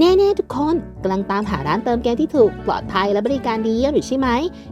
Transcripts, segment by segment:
แน่ๆทุกคนกำลังตามหาร้านเติมเกมที่ถูกปลอดภัยและบริการดีเยี่ยมอยู่ใช่ไหม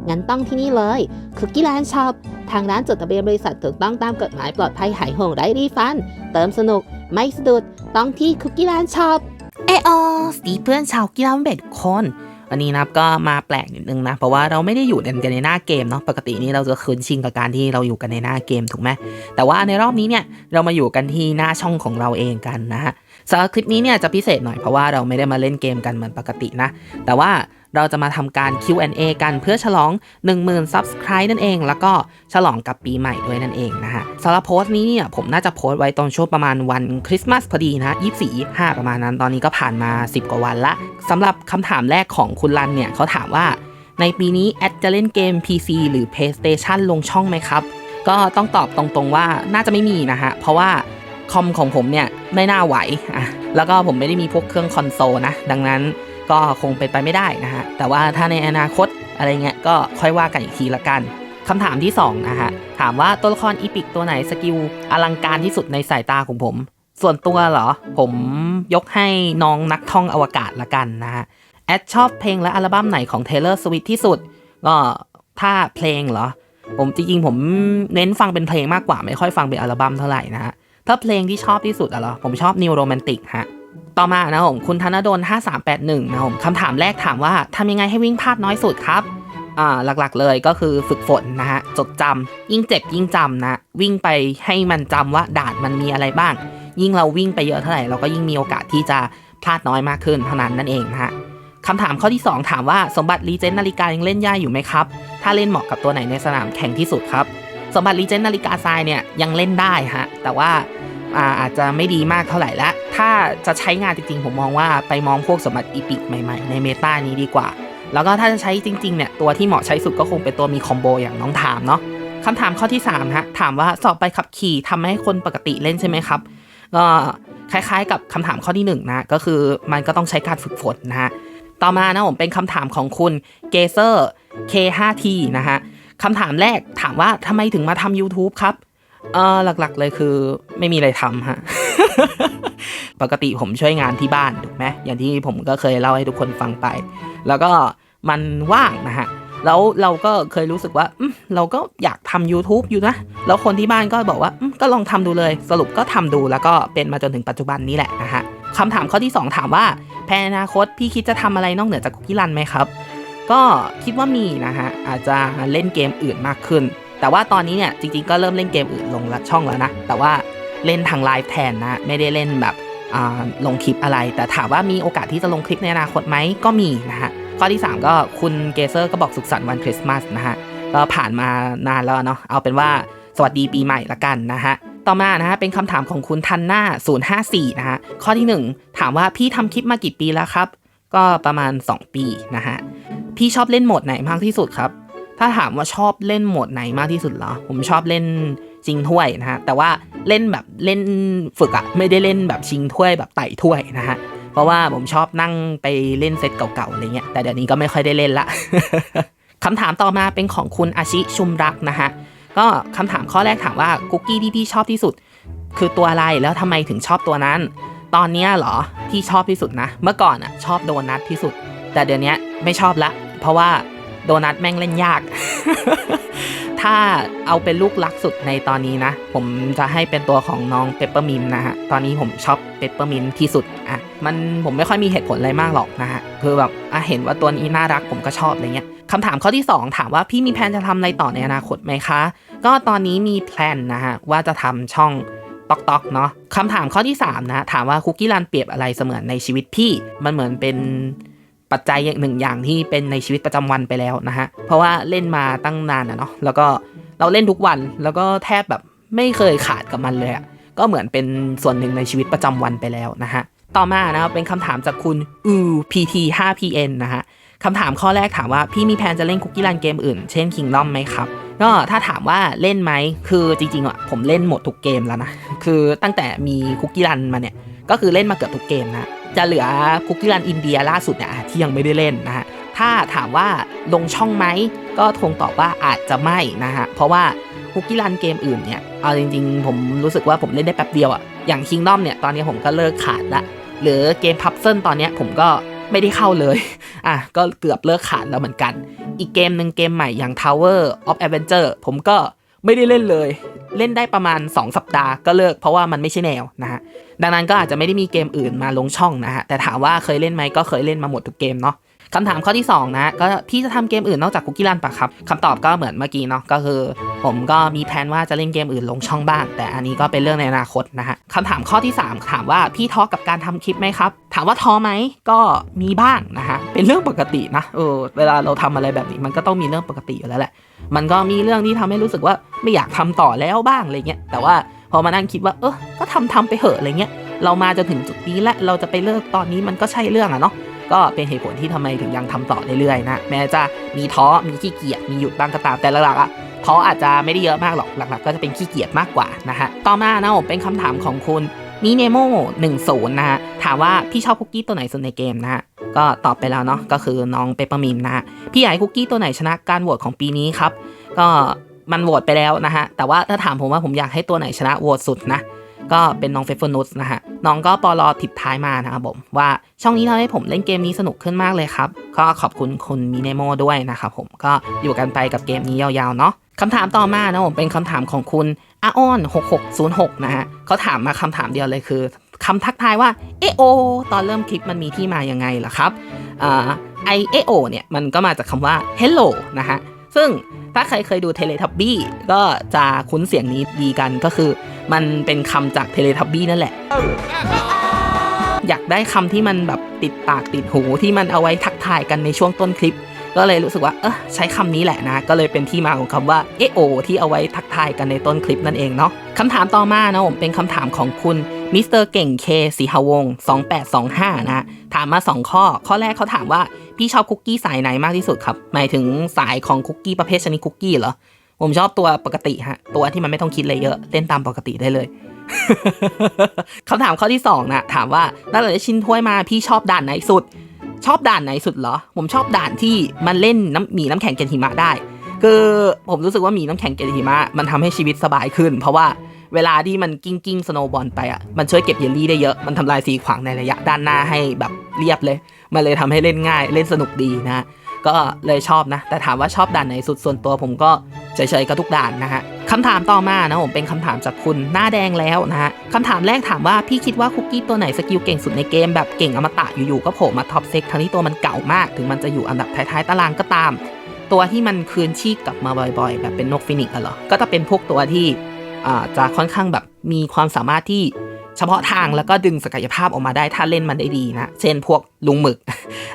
งั้นต้องที่นี่เลยคุกกี้แลนด์ช็อปทางร้านจดทะเบียนบริษัทถูกต้องตามกฎหมายปลอดภัยหายห่วงไร้รีฟัน เติมสนุก ไม่สะดุด ต้องที่คุกกี้แลนด์ช็อปเอออสตีเพื่อนชาวกีฬาเบ็ดคนวันนี้นะครับก็มาแปลกนิดนึงนะ เพราะว่าเราไม่ได้อยู่กันในหน้าเกมเนาะปกตินี่เราจะคุ้นชินกับการที่เราอยู่กันในหน้าเกมถูกไหมแต่ว่าในรอบนี้เนี่ยเรามาอยู่กันที่หน้าช่องของเราเองกันนะฮะ สำหรับคลิปนี้เนี่ยจะพิเศษหน่อยเพราะว่าเราไม่ได้มาเล่นเกมกันเหมือนปกตินะ แต่ว่าเราจะมาทำการ Q&A กันเพื่อฉลอง 10,000 Subscribe นั่นเอง แล้วก็ฉลองกับปีใหม่ด้วยนั่นเองนะฮะสำหรับโพสต์นี้เนี่ยผมน่าจะโพสต์ไว้ตอนช่วงประมาณวันคริสต์มาสพอดีนะ24 5 ประมาณนั้น ตอนนี้ก็ผ่านมา 10 กว่าวันละสำหรับคำถามแรกของคุณรันเนี่ยเขาถามว่า ในปีนี้แอดจะเล่นเกม PC หรือ PlayStation ลงช่องไหมครับ ก็ต้องตอบตรงๆว่าน่าจะไม่มีนะฮะเพราะว่า คอมของผมเนี่ยไม่น่าไหวอะแล้วก็ผมไม่ได้มีพวกเครื่องคอนโซลนะ ดังนั้นก็คงเป็นไปไม่ได้นะฮะ แต่ว่าถ้าในอนาคตอะไรเงี้ยก็ค่อยว่ากันอีกทีละกันคำถามที่2นะฮะ ถามว่าตัวละครอีพิกตัวไหนสกิลอลังการที่สุดในสายตาของผม ส่วนตัวเหรอ ผมยกให้น้องนักท่องอวกาศละกันนะฮะ แอดชอบเพลงและอัลบั้มไหนของ Taylor Swift ที่สุด ก็ถ้าเพลงเหรอ ผมจริงๆผมเน้นฟังเป็นเพลงมากกว่าไม่ค่อยฟังเป็นอัลบั้มเท่าไหร่นะฮะ ถ้าเพลงที่ชอบที่สุดอะเหรอผมชอบ New Romantic ฮะต่อมานะผมคุณธนดล5381นะผมคำถามแรกถามว่าทำยังไงให้วิ่งพลาดน้อยสุดครับอ่าหลักๆเลยก็คือฝึกฝนนะฮะจดจำยิ่งเจ็บยิ่งจำนะวิ่งไปให้มันจำว่าด่านมันมีอะไรบ้าง ยิ่งเราวิ่งไปเยอะเท่าไหร่เราก็ยิ่งมีโอกาสที่จะพลาดน้อยมากขึ้นเท่านั้นนั่นเองนะฮะคำถามข้อที่ 2 ถามว่าสมบัติรีเจนนาฬิกายังเล่นยากอยู่ไหมครับ ถ้าเล่นเหมาะกับตัวไหนในสนามแข่งที่สุดครับ สมบัติรีเจนนาฬิกาทรายเนี่ยยังเล่นได้ฮะ แต่ว่าอาอาจจะไม่ดีมากเท่าไหร่ละ ถ้าจะใช้งานจริงๆ ผมมองว่าไปมองพวกสมบัติอีพิกใหม่ๆ ในเมตานี้ดีกว่า แล้วก็ถ้าจะใช้จริงๆ เนี่ย ตัวที่เหมาะใช้สุดก็คงเป็นตัวมีคอมโบอย่างน้องถามเนาะคำถามข้อที่3ฮะ ถามว่าสอบไปขับขี่ทำให้คนปกติเล่นใช่ไหมครับ ก็คล้ายๆ กับคำถามข้อที่หนึ่งนะ ก็คือมันก็ต้องใช้การฝึกฝนนะฮะ ต่อมานะผมเป็นคำถามของคุณเกเซอร์ K5T นะฮะ คำถามแรกถามว่าทำไมถึงมาทำ YouTube ครับเออหลักๆเลยคือไม่มีอะไรทำฮะ ปกติผมช่วยงานที่บ้านถูกไหมอย่างที่ผมก็เคยเล่าให้ทุกคนฟังไป แล้วก็มันว่างนะฮะ แล้วเราก็เคยรู้สึกว่าเราก็อยากทำ YouTube อยู่นะ แล้วคนที่บ้านก็บอกว่าก็ลองทำดูเลย สรุปก็ทำดูแล้วก็เป็นมาจนถึงปัจจุบันนี้แหละนะฮะคำถามข้อที่ 2 ถามว่าแผนอนาคตพี่คิดจะทำอะไรนอกเหนือจากคุกกี้รันไหมครับ ก็คิดว่ามีนะฮะอาจจะเล่นเกมอื่นมากขึ้น แต่ว่าตอนนี้เนี่ยจริงๆก็เริ่มเล่นเกมอื่นลงละช่องแล้วนะแต่ว่าเล่นทางไลฟ์แทนนะไม่ได้เล่นแบบลงคลิปอะไร แต่ถามว่ามีโอกาสที่จะลงคลิปในอนาคตไหมก็มีนะฮะข้อที่ 3 ก็คุณเกเซอร์ก็บอกสุขสันต์วันคริสต์มาสนะฮะก็ผ่านมานานแล้วเนาะเอาเป็นว่าสวัสดีปีใหม่ละกันนะฮะต่อมานะฮะเป็นคำถามของคุณทันหน้า 054 นะฮะข้อที่ 1 ถามว่าพี่ทำคลิปมากี่ปีแล้วครับ ก็ประมาณ 2 ปีนะฮะ พี่ชอบเล่นโหมดไหนมากที่สุดครับ ถ้าถามว่าชอบเล่นโหมดไหนมากที่สุดเหรอ ผมชอบเล่นชิงถ้วยนะฮะ แต่ว่าเล่นแบบเล่นฝึกอะไม่ได้เล่นแบบชิงถ้วยแบบไต่ถ้วยนะฮะ เพราะว่าผมชอบนั่งไปเล่นเซตเก่าๆอะไรเงี้ย แต่เดี๋ยวนี้ก็ไม่ค่อยได้เล่นละคำถามต่อมาเป็นของคุณอาชิชุมรักนะฮะ ก็คำถามข้อแรกถามว่าคุกกี้ที่พี่ชอบที่สุด คือตัวอะไรแล้วทำไมถึงชอบตัวนั้น ตอนเนี้ยเหรอที่ชอบที่สุดนะ เมื่อก่อนอะชอบโดนัทที่สุด แต่เดี๋ยวนี้ไม่ชอบละ เพราะว่าโดนัทแม่งเล่นยาก ถ้าเอาเป็นลูกรักสุดในตอนนี้นะ ผมจะให้เป็นตัวของน้องเปปเปอร์มินนะฮะ ตอนนี้ผมชอบเปปเปอร์มินที่สุด อะ มันผมไม่ค่อยมีเหตุผลอะไรมากหรอกนะฮะ คือแบบ อะ เห็นว่าตัวนี้น่ารักผมก็ชอบอะไรเงี้ยคำถามข้อที่ 2 ถามว่าพี่มีแผนจะทำอะไรต่อในอนาคตไหมคะ ก็ตอนนี้มีแพลนนะฮะว่าจะทำช่องตอกตอกเนาะคำถามข้อที่ 3 นะ ถามว่าคุกกี้รันเปรียบอะไรเสมือนในชีวิตพี่ มันเหมือนเป็น ปัจจัยอย่างหนึ่งอย่างที่เป็นในชีวิตประจำวันไปแล้วนะฮะ เพราะว่าเล่นมาตั้งนานนะเนาะ แล้วก็เราเล่นทุกวันแล้วก็แทบแบบไม่เคยขาดกับมันเลยอะก็เหมือนเป็นส่วนหนึ่งในชีวิตประจำวันไปแล้วนะฮะ ต่อมานะครับเป็นคำถามจากคุณอู pt 5 pn นะฮะคำถามข้อแรกถามว่าพี่มีแผนจะเล่นคุกกี้รันเกมอื่น เช่น Kingdom ไหมครับ ก็ถ้าถามว่าเล่นไหมคือจริงๆอะผมเล่นหมดทุกเกมแล้วนะ คือตั้งแต่มีคุกกี้รันมาเนี่ย ก็คือเล่นมาเกือบทุกเกมนะ จะเหลือคุกกี้รันอินเดียล่าสุดเนี่ยที่ยังไม่ได้เล่นนะฮะถ้าถามว่าลงช่องไหมก็คงตอบว่าอาจจะไม่นะฮะเพราะว่าคุกกี้รันเกมอื่นเนี่ยเอาจริงๆ ผมรู้สึกว่าผมเล่นได้แป๊บเดียวอะอย่าง Kingdom เนี่ยตอนนี้ผมก็เลิกขาดละหรือเกมพับเซิลตอนนี้ผมก็ไม่ได้เข้าเลย อะ ก็เกือบเลิกขาดแล้วเหมือนกัน อีกเกมหนึ่งเกมใหม่อย่าง Tower of Adventure ผมก็ไม่ได้เล่นเลย เล่นได้ประมาณ 2 สัปดาห์ก็เลิกเพราะว่ามันไม่ใช่แนวนะฮะดังนั้นก็อาจจะไม่ได้มีเกมอื่นมาลงช่องนะฮะแต่ถามว่าเคยเล่นไหมก็เคยเล่นมาหมดทุกเกมเนาะ คำถามข้อที่ 2 นะก็พี่จะทำเกมอื่นนอกจากคุกกี้รันปะครับคำตอบก็เหมือนเมื่อกี้เนาะก็คือ ผมก็มีแผนว่าจะเล่นเกมอื่นลงช่องบ้าง แต่อันนี้ก็เป็นเรื่องในอนาคตนะฮะคำถามข้อที่ 3 ถามว่าพี่ท้อกับการทำคลิปไหมครับ ถามว่าท้อไหมก็มีบ้างนะฮะเป็นเรื่องปกตินะเออเวลาเราทำอะไรแบบนี้มันก็ต้องมีเรื่องปกติอยู่แล้วแหละ มันก็มีเรื่องที่ทำให้รู้สึกว่าไม่อยากทำต่อแล้วบ้างอะไรเงี้ยแต่ว่าพอมานั่งคิดว่าเออก็ทำทำไปเหอะอะไรเงี้ยเรามาจะถึงจุดนี้และเราจะไปเลิกตอนนี้มันก็ใช่เรื่องอะเนาะ ก็เป็นเหตุผลที่ทำไมถึงยังทำต่อเรื่อยๆนะแม้จะมีท้อมีขี้เกียจมีหยุดบ้างก็ตามแต่หลักๆอะท้ออาจจะไม่ได้เยอะมากหรอกหลักๆ ก็จะเป็นขี้เกียจมากกว่านะฮะต่อมานะผมเป็นคำถามของคุณนีเนโม10นะฮะถามว่าพี่ชอบคุกกี้ตัวไหนสุดในเกมนะฮะก็ตอบไปแล้วเนาะก็คือน้องเปปเปอร์มินนะฮะพี่อยากให้คุกกี้ตัวไหนชนะการโหวตของปีนี้ครับ ก็มันโหวตไปแล้วนะฮะแต่ว่าถ้าถามผมว่าผมอยากให้ตัวไหนชนะโหวตสุดนะก็เป็นน้องเฟฟเฟอร์นุสนะฮะ น้องก็ปอลอทิดท้ายมานะครับผมว่าช่องนี้ทำให้ผมเล่นเกมนี้สนุกขึ้นมากเลยครับ ก็ขอบคุณคุณมิเนโมด้วยนะครับผมก็อยู่กันไปกับเกมนี้ยาวๆเนาะคำถามต่อมานะผมเป็นคำถามของคุณอาออน6606 นะฮะเขาถามมาคำถามเดียวเลยคือคำทักทายว่าเอโอตอนเริ่มคลิปมันมีที่มายังไงล่ะครับไอเอโอเนี่ยมันก็มาจากคำว่า hello นะฮะซึ่ง ถ้าใครเคยดูเทเลทับบี้ก็จะคุ้นเสียงนี้ดีกันก็คือ มันเป็นคำจากเทเลทับบี้นั่นแหละ อยากได้คำที่มันแบบติดปากติดหูที่มันเอาไว้ทักทายกันในช่วงต้นคลิป ก็เลยรู้สึกว่าเออใช้คำนี้แหละนะ ก็เลยเป็นที่มาของคำว่าเอโอที่เอาไว้ทักทายกันในต้นคลิปนั่นเองเนาะคำถามต่อมานะผมเป็นคำถามของคุณ มิสเตอร์เก่งเคสีหวง 2825 นะถามมา 2 ข้อ ข้อแรกเขาถามว่า พี่ชอบคุกกี้สายไหนมากที่สุดครับ หมายถึงสายของคุกกี้ประเภทชนิดคุกกี้เหรอ ผมชอบตัวปกติฮะ ตัวที่มันไม่ต้องคิดอะไรเยอะเล่นตามปกติได้เลยคำถามข้อที่2นะถามว่าตั้งแต่ได้ชินถ้วยมาพี่ชอบด่านไหนสุด ชอบด่านไหนสุดเหรอ ผมชอบด่านที่มันเล่นน้ำหมีน้ำแข็งเกนหิมะได้ คือผมรู้สึกว่าหมีน้ำแข็งเกนหิมะมันทำให้ชีวิตสบายขึ้น เพราะว่า เวลาที่มันกิ้งกิ้งสโนบอลไปอะมันช่วยเก็บเยลลี่ได้เยอะ มันทำลายสีขวางในระยะด้านหน้าให้แบบเรียบเลย มันเลยทำให้เล่นง่ายเล่นสนุกดีนะ ก็เลยชอบนะ แต่ถามว่าชอบด่านไหนสุดส่วนตัวผมก็เฉยๆกับทุกด่านนะฮะคำถามต่อมานะผมเป็นคำถามจากคุณหน้าแดงแล้วนะฮะคำถามแรกถามว่าพี่คิดว่าคุกกี้ตัวไหนสกิลเก่งสุดในเกมแบบเก่งอมตะอยู่ๆก็โผล่มาท็อปเซ็กทั้งที่ตัวมันเก่ามาก ถึงมันจะอยู่อันดับท้ายๆตารางก็ตาม ตัวที่มันคืนชีพกลับมาบ่อยๆ แบบเป็นนกฟินิกซ์อะเหรอก็จะเป็นพวกตัวที่ จะค่อนข้างแบบมีความสามารถที่เฉพาะทางแล้วก็ดึงศักยภาพออกมาได้ถ้าเล่นมันได้ดีนะ เช่นพวกลุงหมึก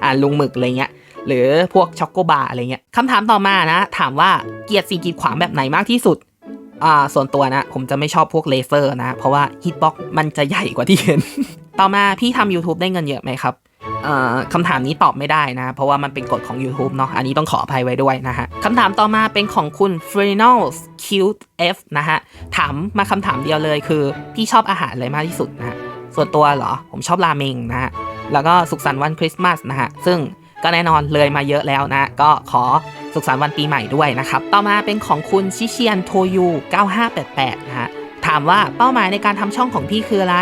อ่าลุงหมึกอะไรเงี้ยหรือพวกช็อกโกบาร์อะไรเงี้ยคำถามต่อมานะ ถามว่าเกลียดสิ่งกีดขวางแบบไหนมากที่สุดอ่าส่วนตัวนะ ผมจะไม่ชอบพวกเลเซอร์นะ เพราะว่าฮิตบ็อกมันจะใหญ่กว่าที่เห็น ต่อมาพี่ทำ YouTube ได้เงินเยอะไหมครับ คำถามนี้ตอบไม่ได้นะ เพราะว่ามันเป็นกฎของ YouTube เนาะอันนี้ต้องขออภัยไว้ด้วยนะฮะคำถามต่อมาเป็นของคุณ f r e n a l Cute F นะฮะถามมาคำถามเดียวเลยคือ พี่ชอบอาหารอะไรมากที่สุดนะฮะส่วนตัวเหรอ ผมชอบราเมงนะฮะแล้วก็สุขสันต์วันคริสต์มาสนะฮะซึ่งก็แน่นอนเลยมาเยอะแล้วนะ ก็ขอสุขสันต์วันปีใหม่ด้วยนะครับ ต่อมาเป็นของคุณชิเชียนโทยู 9588 นะฮะถามว่าเป้าหมายในการทำช่องของพี่คืออะไร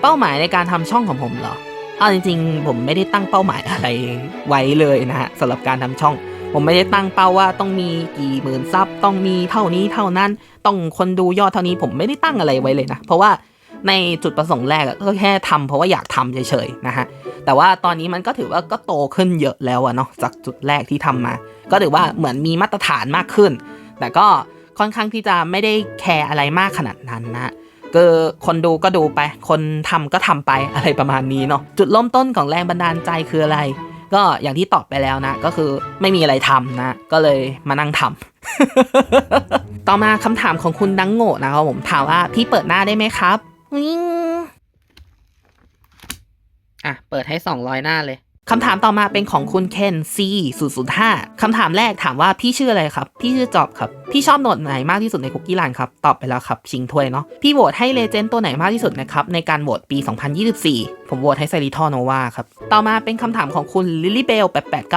เป้าหมายในการทำช่องของผมเหรอ เอาจริงๆ ผมไม่ได้ตั้งเป้าหมายอะไรไว้เลยนะฮะสำหรับการทำช่อง ผมไม่ได้ตั้งเป้าว่าต้องมีกี่หมื่นซับต้องมีเท่านี้เท่านั้น ต้องคนดูยอดเท่านี้ผมไม่ได้ตั้งอะไรไว้เลยนะ เพราะว่าในจุดประสงค์แรกก็แค่ทำเพราะว่าอยากทำเฉยๆนะฮะแต่ว่าตอนนี้มันก็ถือว่าก็โตขึ้นเยอะแล้วอะเนาะจากจุดแรกที่ทำมา ก็ถือว่าเหมือนมีมาตรฐานมากขึ้น แต่ก็ค่อนข้างที่จะไม่ได้แคร์อะไรมากขนาดนั้นนะ ก็คนดูก็ดูไป คนทำก็ทำไปอะไรประมาณนี้เนาะจุดเริ่มต้นของแรงบันดาลใจคืออะไร ก็อย่างที่ตอบไปแล้วนะ ก็คือไม่มีอะไรทำนะ ก็เลยมานั่งทำต่อมาคำถามของคุณดังโง่นะครับผมถามว่าพี่เปิดหน้าได้ไหมครับอะเปิดให้200หน้าเลย คำถามต่อมาเป็นของคุณเคน C 0 0 5คำถามแรกถามว่าพี่ชื่ออะไรครับ พี่ชื่อจอบครับ พี่ชอบโหนดไหนมากที่สุดในคุกกี้แลนครับ ตอบไปแล้วครับ ชิงถ้วยเนาะ พี่โหวตให้เลเจนด์ตัวไหนมากที่สุดนะครับ ในการโหวตปี 2024 ผมโหวตให้ไซริทอโนวาครับ ต่อมาเป็นคำถามของคุณลิลลี่เบล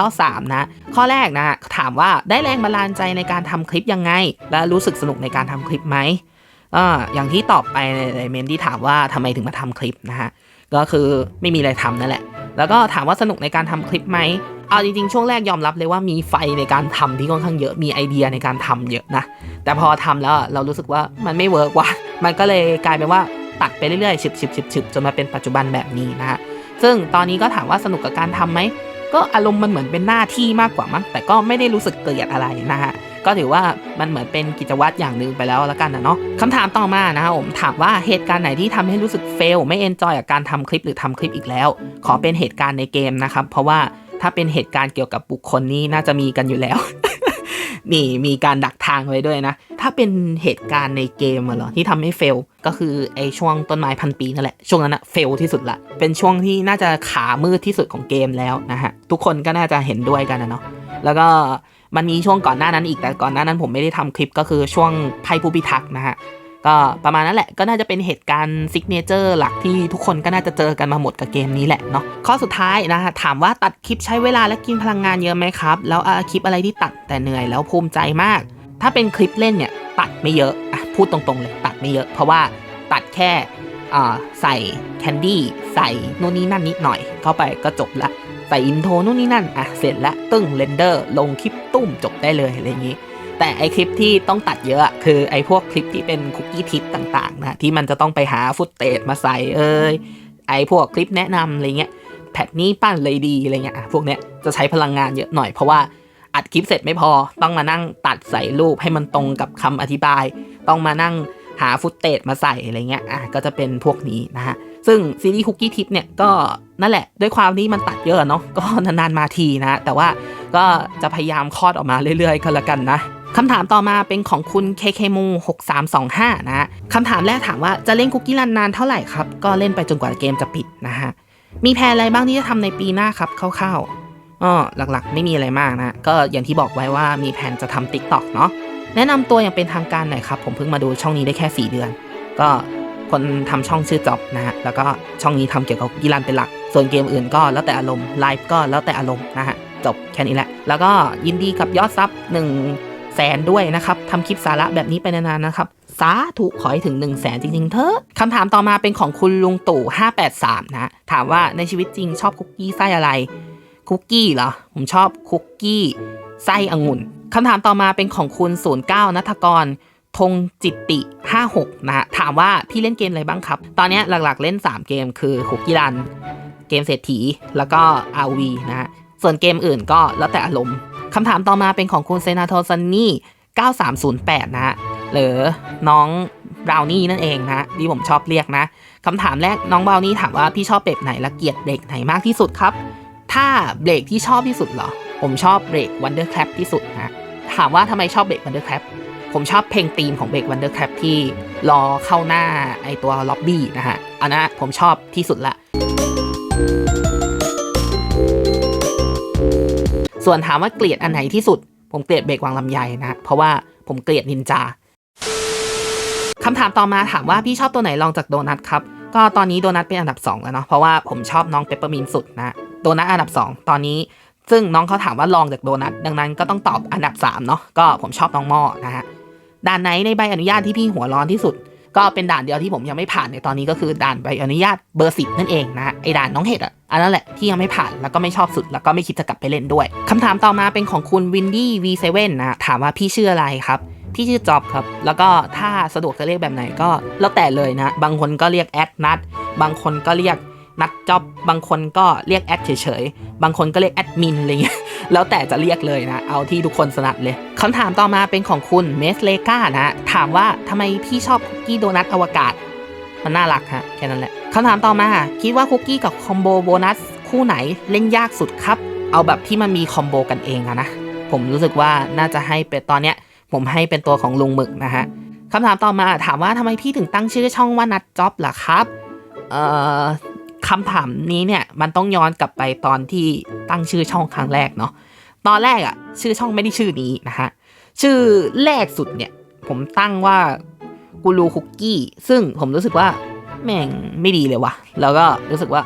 8893 นะ ข้อแรกนะถามว่าได้แรงบันดาลใจในการทำคลิปยังไง และรู้สึกสนุกในการทำคลิปไหมอ่าอย่างที่ตอบไปในเมนที่ถามว่าทำไมถึงมาทำคลิปนะฮะก็คือไม่มีอะไรทำนั่นแหละ แล้วก็ถามว่าสนุกในการทำคลิปไหมเอาจริงๆ ช่วงแรกยอมรับเลยว่ามีไฟในการทำที่ค่อนข้างเยอะ มีไอเดียในการทำเยอะนะ แต่พอทำแล้วเรารู้สึกว่ามันไม่เวิร์กว่ะ มันก็เลยกลายเป็นว่าตัดไปเรื่อยๆฉึบฉึบฉึบฉึบจนมาเป็นปัจจุบันแบบนี้นะฮะ ซึ่งตอนนี้ก็ถามว่าสนุกกับการทำไหม ก็อารมณ์มันเหมือนเป็นหน้าที่มากกว่ามั้ง แต่ก็ไม่ได้รู้สึกเกลียดอะไรนะฮะ ก็ถือว่ามันเหมือนเป็นกิจวัตรอย่างหนึ่งไปแล้วแล้วกันนะเนาะคำถามต่อมานะครับผมถามว่าเหตุการณ์ไหนที่ทำให้รู้สึกเฟลไม่เอนจอยกับการทำคลิปหรือทำคลิปอีกแล้ว ขอเป็นเหตุการณ์ในเกมนะครับเพราะว่าถ้าเป็นเหตุการณ์เกี่ยวกับบุคคลนี้น่าจะมีกันอยู่แล้วนี่มีการดักทางไว้ด้วยนะ ถ้าเป็นเหตุการณ์ในเกมเหรอที่ทำให้เฟล ก็คือไอช่วงต้นไม้พันปีนั่นแหละ ช่วงนั้นอะเฟลที่สุดละ เป็นช่วงที่น่าจะขามืดที่สุดของเกมแล้วนะฮะ ทุกคนก็น่าจะเห็นด้วยกันนะเนาะ แล้วก็ มันมีช่วงก่อนหน้านั้นอีกแต่ก่อนหน้านั้นผมไม่ได้ทำคลิปก็คือช่วงไพ่ผู้พิทักษ์นะฮะก็ประมาณนั้นแหละก็น่าจะเป็นเหตุการณ์ซิกเนเจอร์หลักที่ทุกคนก็น่าจะเจอกันมาหมดกับเกมนี้แหละเนาะข้อสุดท้ายนะฮะถามว่าตัดคลิปใช้เวลาและกินพลังงานเยอะไหมครับ แล้วคลิปอะไรที่ตัดแต่เหนื่อยแล้วภูมิใจมาก ถ้าเป็นคลิปเล่นเนี่ยตัดไม่เยอะอะพูดตรงๆเลยตัดไม่เยอะ เพราะว่าตัดแค่ใส่แคนดี้ใส่นู่นนี่นั่นนิดหน่อยเข้าไปก็จบละ ใส่อินโทรนู่นนี่นั่นอะเสร็จละตึ้งเรนเดอร์ลงคลิปตุ้มจบได้เลยอะไรอย่างนี้ แต่ไอคลิปที่ต้องตัดเยอะคือไอพวกคลิปที่เป็นคุกกี้ทิปต่างๆนะที่มันจะต้องไปหาฟุตเตจมาใส่เอ้ยไอพวกคลิปแนะนำอะไรเงี้ยแพทนี้ปั้นเลยดีอะไรเงี้ยพวกเนี้ยจะใช้พลังงานเยอะหน่อยเพราะว่าอัดคลิปเสร็จไม่พอต้องมานั่งตัดใส่รูปให้มันตรงกับคำอธิบาย ต้องมานั่งหาฟุตเตจมาใส่อะไรเงี้ยอะก็จะเป็นพวกนี้นะฮะ ซึ่งซีรีส์คุกกี้ทิปเนี่ยก็นั่นแหละ ด้วยความที่มันตัดเยอะเนาะก็นานๆมาทีนะ แต่ว่าก็จะพยายามคลอดออกมาเรื่อยๆก็แล้วกันนะคำถามต่อมาเป็นของคุณ KKMU 6325นะคำถามแรกถามว่าจะเล่นคุกกี้รันนานเท่าไหร่ครับ ก็เล่นไปจนกว่าเกมจะปิดนะฮะ มีแพลนอะไรบ้างที่จะทำในปีหน้าครับคร่าวๆอ๋อหลักๆ ไม่มีอะไรมากนะ ก็อย่างที่บอกไว้ว่ามีแผนจะทำ TikTok เนาะ แนะนำตัวอย่างเป็นทางการหน่อยครับ ผมเพิ่งมาดูช่องนี้ได้แค่ 4 เดือน ก็ คนทำช่องชื่อจ็อบนะฮะแล้วก็ช่องนี้ทำเกี่ยวกับกีฬาเป็นหลัก ส่วนเกมอื่นก็แล้วแต่อารมณ์ไลฟ์ก็แล้วแต่อารมณ์นะฮะจบแค่นี้แหละ แล้วก็ยินดีกับยอดซับ1แสนด้วยนะครับทำคลิปสาระแบบนี้ไปนานๆนะครับสาธุขอให้ถึง1 0 0 0 0แสนจริงๆเถอะคำถามต่อมาเป็นของคุณลุงตู่ 583 นะถามว่าในชีวิตจริงชอบคุกกี้ไส้อะไร คุกกี้เหรอ ผมชอบคุกกี้ไส้องุ่นคำถามต่อมาเป็นของคุณ09นัทกร ธงจิตติ 56 นะฮะ ถามว่าพี่เล่นเกมอะไรบ้างครับ ตอนนี้หลักๆเล่น 3 เกมคือคุกกี้รัน เกมเศรษฐี แล้วก็ RV นะฮะ ส่วนเกมอื่นก็แล้วแต่อารมณ์คำถามต่อมาเป็นของคุณเซนาโทซันนี่ 9308 นะฮะ หรือน้องบราวนี่นั่นเองนะที่ผมชอบเรียกนะคำถามแรกน้องบราวนี่ถามว่าพี่ชอบเบรกไหนและเกลียดเบรกไหนมากที่สุดครับ ถ้าเบรกที่ชอบที่สุดเหรอ ผมชอบเบรก Wonder Clap ที่สุดนะถามว่าทำไมชอบเบรก Wonder Clap ผมชอบเพลงธีมของเบรก Wonder Clap ที่รอเข้าหน้าไอตัวล็อบบี้นะฮะอันนั้นผมชอบที่สุดละ ส่วนถามว่าเกลียดอันไหนที่สุด ผมเกลียดเบรกวางลำไยนะ เพราะว่าผมเกลียดนินจาคำถามต่อมาถามว่าพี่ชอบตัวไหนลองจากโดนัทครับ ก็ตอนนี้โดนัทเป็นอันดับ 2 แล้วเนาะเพราะว่าผมชอบน้องเปปเปอร์มินสุดนะโดนัทอันดับ 2 ตอนนี้ซึ่งน้องเขาถามว่าลองจากโดนัทดังนั้นก็ต้องตอบอันดับ 3 เนาะก็ผมชอบน้องหม้อนะฮะ ด่านไหนในใบอนุญาตที่พี่หัวร้อนที่สุด ก็เป็นด่านเดียวที่ผมยังไม่ผ่านในตอนนี้ก็คือด่านใบอนุญาตเบอร์สิบนั่นเองนะไอด่านน้องเห็ดอะอันนั้นแหละที่ยังไม่ผ่านแล้วก็ไม่ชอบสุดแล้วก็ไม่คิดจะกลับไปเล่นด้วยคำถามต่อมาเป็นของคุณวินดี้ V7 นะฮะถามว่าพี่ชื่ออะไรครับพี่ชื่อจอบครับ แล้วก็ถ้าสะดวกจะเรียกแบบไหนก็แล้วแต่เลยนะ บางคนก็เรียกแอดนัด บางคนก็เรียก นัดจ็อบบางคนก็เรียกแอดเฉยๆ บางคนก็เรียกแอดมินอะไรเงี้ย แล้วแต่จะเรียกเลยนะ เอาที่ทุกคนสนัดเลยคำถามต่อมาเป็นของคุณเมสเลกานะ ถามว่าทำไมพี่ชอบคุกกี้โดนัทอวกาศ มันน่ารักฮะแค่นั้นแหละคำถามต่อมาคิดว่าคุกกี้กับคอมโบโบนัสคู่ไหนเล่นยากสุดครับ เอาแบบที่มันมีคอมโบกันเองอะนะ ผมรู้สึกว่าน่าจะให้เป็นตอนเนี้ย ผมให้เป็นตัวของลุงหมึกนะฮะคำถามต่อมาถามว่าทำไมพี่ถึงตั้งชื่อช่องว่านัดจ็อบล่ะครับ เอ่อ คำถามนี้เนี่ยมันต้องย้อนกลับไปตอนที่ตั้งชื่อช่องครั้งแรกเนาะตอนแรกอะชื่อช่องไม่ได้ชื่อนี้นะฮะชื่อแรกสุดเนี่ย ผมตั้งว่ากูรูคุกกี้ ซึ่งผมรู้สึกว่าแม่งไม่ดีเลยว่ะ แล้วก็รู้สึกว่า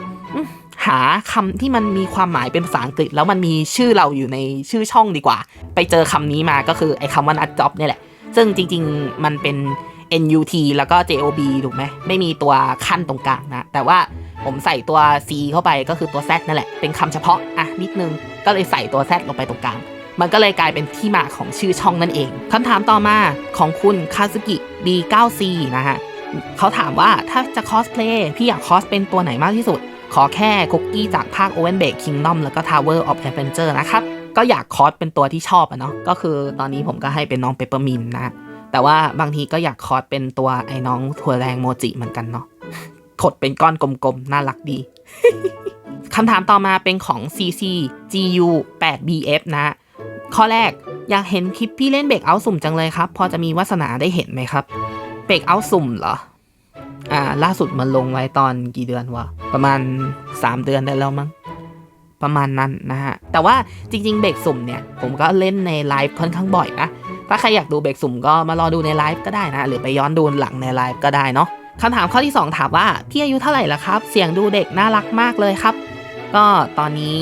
หาคำที่มันมีความหมายเป็นภาษาอังกฤษ แล้วมันมีชื่อเราอยู่ในชื่อช่องดีกว่า ไปเจอคำนี้มาก็คือไอ้คำว่านัดจ็อบเนี่ยแหละ ซึ่งจริง ๆ มันเป็น NUT แล้วก็ JOB ถูกไหมไม่มีตัวขั้นตรงกลางนะ แต่ว่า ผมใส่ตัว C เข้าไปก็คือตัว Z นั่นแหละ เป็นคำเฉพาะอะนิดนึง ก็เลยใส่ตัว Z ลงไปตรงกลาง มันก็เลยกลายเป็นที่มาของชื่อช่องนั่นเองคำถามต่อมาของคุณคาซึกิ D9C นะฮะเขาถามว่าถ้าจะคอสเพลย์พี่อยากคอสเป็นตัวไหนมากที่สุด ขอแค่คุกกี้จากภาค Owen Bake Kingdom แล้วก็ Tower of Adventure นะครับ ก็อยากคอสเป็นตัวที่ชอบอะเนาะก็คือตอนนี้ผมก็ให้เป็นน้องเปเปอร์มินนะแต่ว่าบางทีก็อยากคอสเป็นตัวไอ้น้องถั่วแรงโมจิเหมือนกันเนาะ ขดเป็นก้อนกลมๆ น่ารักดี คำถามต่อมาเป็นของ CC GU 8 BF นะ ข้อแรกอยากเห็นคลิปพี่เล่นเบรกเอาสุ่มจังเลยครับ พอจะมีวาสนาได้เห็นไหมครับเบรกเอาสุ่มเหรอ อ่า ล่าสุดมันลงไว้ตอนกี่เดือนวะ ประมาณ 3 เดือนได้แล้วมั้งประมาณนั้นนะฮะ แต่ว่าจริง ๆ เบรกสุ่มเนี่ย ผมก็เล่นในไลฟ์ค่อนข้างบ่อยนะ ถ้าใครอยากดูเบรกสุ่มก็มารอดูในไลฟ์ก็ได้นะ หรือไปย้อนดูหลังในไลฟ์ก็ได้เนาะ คำถามข้อที่ 2 ถามว่าพี่อายุเท่าไหร่ละครับ เสียงดูเด็กน่ารักมากเลยครับ ก็ตอนนี้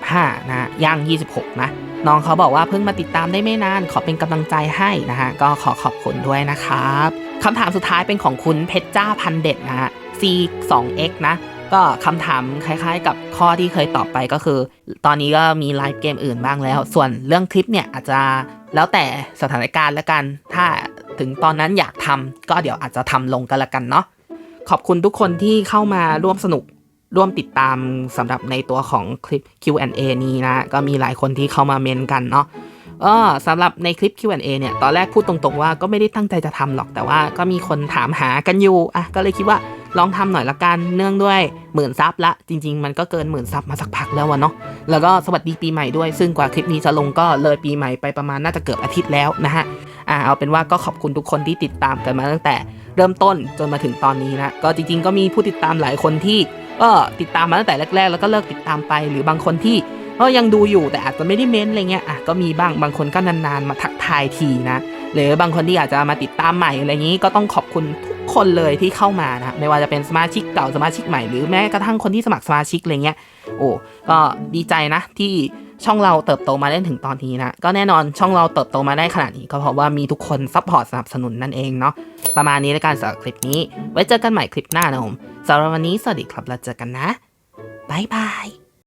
25 นะย่าง 26 นะ น้องเขาบอกว่าเพิ่งมาติดตามได้ไม่นาน ขอเป็นกำลังใจให้นะฮะ ก็ขอขอบคุณด้วยนะครับคำถามสุดท้ายเป็นของคุณเพชรจ้าพันเด็ดนะฮะ C2X นะก็คำถามคล้ายๆ กับข้อที่เคยตอบไปก็คือ ตอนนี้ก็มีไลฟ์เกมอื่นบ้างแล้ว ส่วนเรื่องคลิปเนี่ยอาจจะแล้วแต่สถานการณ์ละกัน ถ้า ถึงตอนนั้นอยากทำก็เดี๋ยวอาจจะทำลงกันละกันเนาะขอบคุณทุกคนที่เข้ามาร่วมสนุกร่วมติดตามสำหรับในตัวของคลิป Q&A นี้นะ ก็มีหลายคนที่เข้ามาเมนกันเนาะเออสำหรับในคลิป Q&A เนี่ย ตอนแรกพูดตรงๆว่าก็ไม่ได้ตั้งใจจะทำหรอก แต่ว่าก็มีคนถามหากันอยู่ อะ ก็เลยคิดว่าลองทำหน่อยละกัน เนื่องด้วยหมื่นซับละ จริง ๆ มันก็เกินหมื่นซับมาสักพักแล้ววะเนาะ แล้วก็สวัสดีปีใหม่ด้วย ซึ่งกว่าคลิปนี้จะลงก็เลยปีใหม่ไปประมาณน่าจะเกือบอาทิตย์แล้วนะฮะ อ่าเอาเป็นว่าก็ขอบคุณทุกคนที่ติดตามกันมาตั้งแต่เริ่มต้นจนมาถึงตอนนี้นะก็จริงๆก็มีผู้ติดตามหลายคนที่ก็ติดตามมาตั้งแต่แรก ๆ แล้วก็เลิกติดตามไป หรือบางคนที่ก็ยังดูอยู่แต่อาจจะไม่ได้เม้นอะไรเงี้ยอะก็มีบ้างบางคนก็นานๆมาทักทายทีนะหรือบางคนที่อาจจะมาติดตามใหม่อะไรงนี้ก็ต้องขอบคุณทุกคนเลยที่เข้ามานะไม่ว่าจะเป็นสมาชิกเก่าสมาชิกใหม่หรือแม้กระทั่งคนที่สมัครสมาชิกอะไรเงี้ยโอ้ก็ดีใจนะที่ ช่องเราเติบโตมาได้ถึงตอนนี้นะ ก็แน่นอนช่องเราเติบโตมาได้ขนาดนี้ ก็เพราะว่ามีทุกคนซัพพอร์ตสนับสนุนนั่นเองเนาะประมาณนี้ในการสำหรับคลิปนี้ ไว้เจอกันใหม่คลิปหน้านะผมสำหรับวันนี้สวัสดีครับแล้วเจอกันนะบ๊ายบาย